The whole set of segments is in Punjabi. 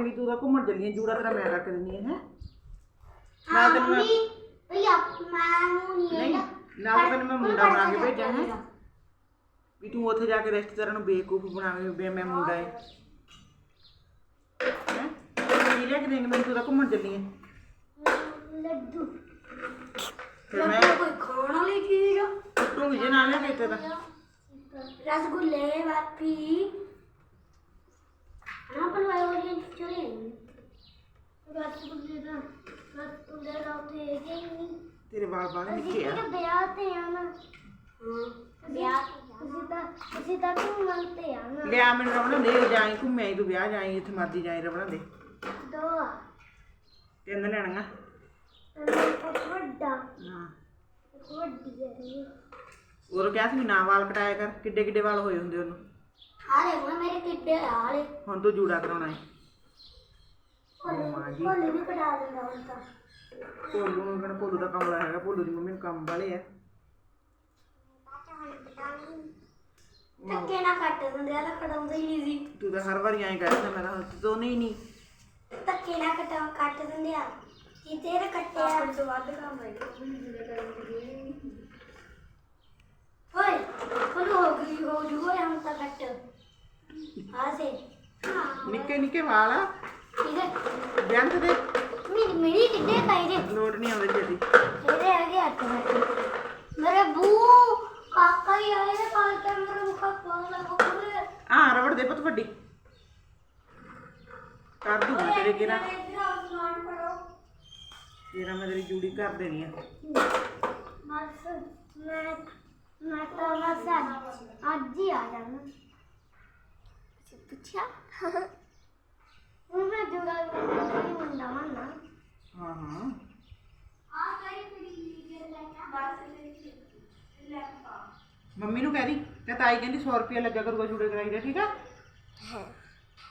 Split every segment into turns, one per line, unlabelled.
ਵੀ ਤੂੰ ਤਾਂ ਘੁੰਮਣ ਚੱਲੀ ਆਂ, ਜੂੜਾ ਤੇਰਾ ਮੈਂ ਰੱਖ ਦਿੰਦੀ ਹੈ।
ਹਾਂ
ਮੈਂ ਤੈਨੂੰ ਮੈਂ-
ਮੰਮੀ ਆਪ ਮੈਂ ਨੂੰ ਨਹੀਂ
ਨਹੀਂ ਨਾ ਤਾਂ ਤੈਨੂੰ ਮੈਂ ਮੁੰਡਾ ਬਣਾ ਕੇ ਭੇਜਾਂ ਹੈ। ਵੀ ਤੂੰ ਉੱਥੇ ਜਾ ਕੇ ਰਿਸ਼ਤੇਦਾਰਾਂ ਨੂੰ ਬੇਵਕੂਫ ਬਣਾਵੇਂ ਵੀ ਮੈਂ ਮੁੰਡਾ ਹੈ? ਹੈ ਕੀ ਲਿਆ ਕੇ ਦੇਂਗੇ ਮੈਨੂੰ ਤੂੰ ਤਾਂ ਘੁੰਮਣ ਚੱਲੀ ਹੈ
ਲੱਡੂ।
ਫਿਰ ਮੈਂ
ਕੋਈ ਖਾਣ ਵਾਲੀ ਚੀਜ਼ ਆ।
ਤੂੰ ਜੇ ਨਾਲ ਲਿਆ ਕੇ ਤੇਰਾ
ਰਸਗੁੱਲੇ ਬਾਪੀ
ਤੇਰੇ ਵਾਲ ਵਾਲੇ
ਅਸੀਂ
ਨਿੱਕੇ ਆ।
ਕਿਹੜੇ ਵਿਆਹ ਤੇ ਆਣਾ ਵਿਆਹ ਅਸੀਂ ਤਾਂ ਅਸੀਂ ਤਾਂ ਘੁੰਮਣ ਤੇ ਆਣਾ
ਲਿਆ ਮੈਨੂੰ ਰਵਣਾ ਦੇ ਜਾਈ ਘੁੰਮੇ ਤੂੰ ਵਿਆਹ ਜਾਈ ਇੱਥੇ ਮਰਦੀ ਜਾਈ ਰਵਣਾ ਦੇ।
ਦੋ ਆ।
ਤਿੰਨ ਲੈਣੀਆਂ।
ਇੱਕ ਵੱਡਾ।
ਹਾਂ।
ਇੱਕ ਵੱਡੀ ਹੈ
ਉਹ ਕਿਹਾ ਸੀ ਵੀ ਨਾ ਵਾਲ ਕਟਾਇਆ ਕਰ ਕਿੱਡੇ ਕਿੱਡੇ ਵਾਲ ਹੋਏ ਹੁੰਦੇ ਉਹਨੂੰ।
ਹਾਲੇ ਮੈਂ ਮੇਰੇ ਕਿੱਡੇ ਹਾਲੇ
ਹੁਣ ਤੂੰ ਜੂੜਾ ਕਰਾਉਣਾ ਹੈ ਮਾਂ ਜੀ।
ਭੋਲੇ ਵੀ ਕਢਾ ਦਿੰਦਾ ਹੁਣ ਤਾਂ।
ਭੋਲੂ ਨੂੰ ਕਹਿੰਦਾ ਭੋਲੂ ਦਾ ਕਮਲਾ ਹੈਗਾ ਭੋਲੂ ਦੀ ਮੰਮੀ ਨੂੰ ਕੰਮ ਵਾਲੇ ਆ।
ਧੱਕੇ ਨਾ ਕੱਟ ਦਿੰਦੇ ਆ ਤਾਂ ਕਢਾਉਂਦੇ ਹੀ ਨਹੀਂ ਸੀ।
ਤੂੰ ਤਾਂ ਹਰ ਵਾਰੀ ਐਂ ਕਹਿੰਦਾ ਮੈਂ ਤਾਂ ਹੱਥ ਤੋਂ ਨਹੀਂ ਨਹੀਂ।
ਧੱਕੇ ਨਾ ਕਟਾ ਕੱਟ ਦਿੰਦੇ ਆ। ਕੀ ਤੇਰੇ ਕੱਟੇ ਆ ਤੋਂ ਵੱਧ ਕੰਮ ਹੈ ਓਏ ਕੋਲ ਹੋ ਗਈ ਹੋ ਜੂਗਾ ਹਮ ਤਾਂ ਕੱਟ ਆ ਸੇ
ਨਿੱਕੇ ਨਿੱਕੇ ਵਾਲ? ਆ
ਠੀਕ ਹੈ।
ਦੇ।
ਮੇਰੀ ਮੇਰੀ ਕਿੱਡੇ ਕਾਈ ਦੇ?
ਲੋੜ ਨਹੀਂ ਆਉਂਦੇ ਜਦੀ
ਇਹਦੇ ਹੈਗੇ ਹੱਥ ਵਿੱਚ ਮੇਰੇ ਬੂ ਕਾਕਾ ਹੀ ਆਏ ਨੇ ਕਾਲ ਕੇ ਮੇਰੇ ਮੁਖ ਕੋਲ ਲੱਗੋ
ਆ ਰਬੜ ਦੇ ਪੁੱਤ ਵੱਡੀ। ਕਰ ਦੂੰਗਾ ਤੇਰੇ ਕਿਰਾ ਤੇਰਾ ਮੈਂ ਤੇਰੀ ਜੂੜੀ ਕਰ ਦੇਣੀ ਆ।
ਬਸ ਮੈਂ ਮੈਂ ਤਾਂ ਬਸ ਅੱਜ ਅੱਜ ਹੀ ਆ ਜਾਣਾ। ਪੁੱਛਿਆ ਹੁਣ ਮੈਂ ਜੁੜਾ ਨਹੀਂ ਮੁੰਡਾ ਮੰਨਾ
ਹਾਂ ਹਾਂ
ਆ ਕਰੀ ਕੁੜੀ
ਮੰਮੀ ਨੂੰ ਕਹਿ ਦੀ ਤੇ ਤਾਈ ਕਹਿੰਦੀ 100 ਰੁਪਏ ਲੱਗਾ ਕਰੂਗਾ ਜੂੜੇ ਕਰਾਈ ਦਾ ਠੀਕ ਆ?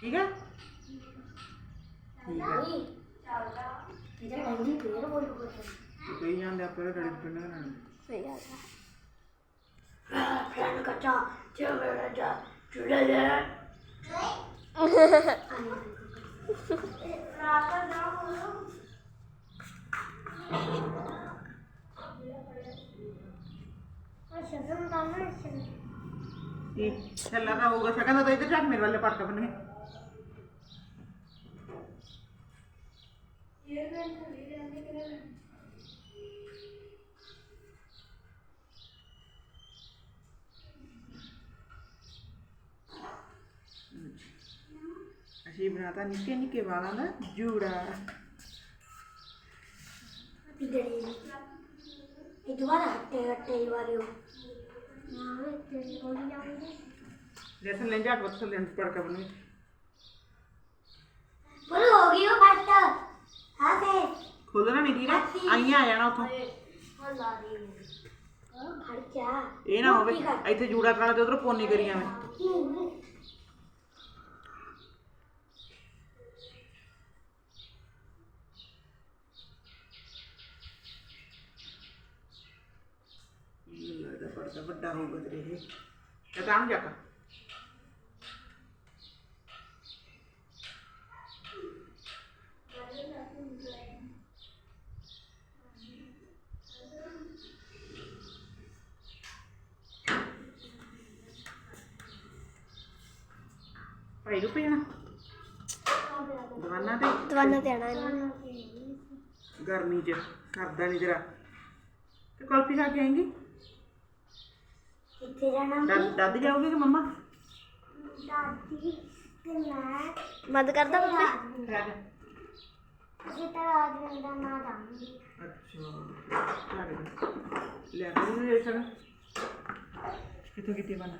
ਠੀਕ ਆ? ਠੀਕ ਆ
ਨਹੀਂ ਇਹਦਾ ਡੰਡੀ ਫੇਰ ਬੋਲ ਕੁਛ।
ਤੂੰ ਕਹੀ ਜਾਂਦੇ ਆਪੇ ਡੜੀ ਪਿੰਡ ਨਾਲ
ਸਹੀ ਹੈ ਫੈਨ ਕੱਚਾ ਚੇਵੜਾ ਜਾ ਚੁੜਾ ਲੈ। ਰਾਤ ਦਾ ਬੋਲੋ ਤੁਮ ਤਾਂ ਨਾ
ਇਹ ਛੱਲਾ ਦਾ ਤਾਂ ਝੱਟ ਮੇਰੇ ਵਾਲੇ ਪਟਕਾ ਬੰਨਗੇ ਅਸੀਂ ਬਣਾਤਾ ਨਿੱਕੇ ਨਿੱਕੇ ਵਾਲਾਂ ਦਾ ਜੂੜਾ।
ਪਿਗੜੀ ਇਹ ਦੁਬਾਰਾ ਹੱਟੇ ਹੱਟੇ ਵਾਰੀ ਹੋ ਹਾਂ ਤੇ ਬੋਲੀ ਜਾਉਂਗੇ
ਜੈਸੇ ਲੈ ਜਾ ਕੇ ਲੈਂਸ ਪਟਕਾ ਬੰਨਗੇ
ਬੋਲ ਹੋ ਗਈ ਉਹ ਫਟ। ਹਾਂ ਤੇ।
ਖੋਲਣਾ ਨਹੀਂ ਆ ਆਈਆਂ ਆ ਜਾਣਾ ਉੱਥੋਂ।
ਹੱਲਾ ਦੀ ਉਹ ਖੜ ਜਾ
ਇਹ ਨਾ ਹੋਵੇ ਇੱਥੇ ਜੂੜਾ ਕਰਾਣਾ ਤੇ ਉਧਰ ਪੋਨੀ ਕਰੀ ਜਾਵੇਂ। ਪਰਦਾ ਵੱਡਾ ਹੋਊਗਾ ਤੇਰੇ ਇਹ। ਤੇ ਤਾਂ ਨੂੰ ਜਾਕਾ ਭਾਈ ਰੁਪਏ ਨਾ। ਦਵਾਨਾ ਤੇ।
ਦਵਾਨਾ ਤੇ ਆਣਾ ਇਹਨੂੰ।
ਗਰਮੀ ਚ। ਸਰਦਾ ਨਹੀਂ ਤੇਰਾ ਤੇ ਕੁਲਫੀ ਖਾ ਕੇ ਆਏਂਗੀ?
ਕਿੱਥੇ ਜਾਣਾ
ਦਾਦ ਦਾਦੀ ਜਾਓਗੇ ਕਿ? ਮੰਮਾ
ਦਾਦੀ ਤੇ ਮੈਂ
ਬੰਦ ਕਰਦਾ ਬੱਬੇ
ਖਾ ਕੇ
ਅਸੀਂ ਤਾਂ ਰਾਜ ਦਾ ਨਾ ਜਾਵਾਂਗੇ
ਅੱਛਾ ਲੈ ਕੇ ਨਹੀਂ ਰੇਸ਼ਨ ਕਿੱਥੋਂ ਕਿੱਥੇ ਬਣਾ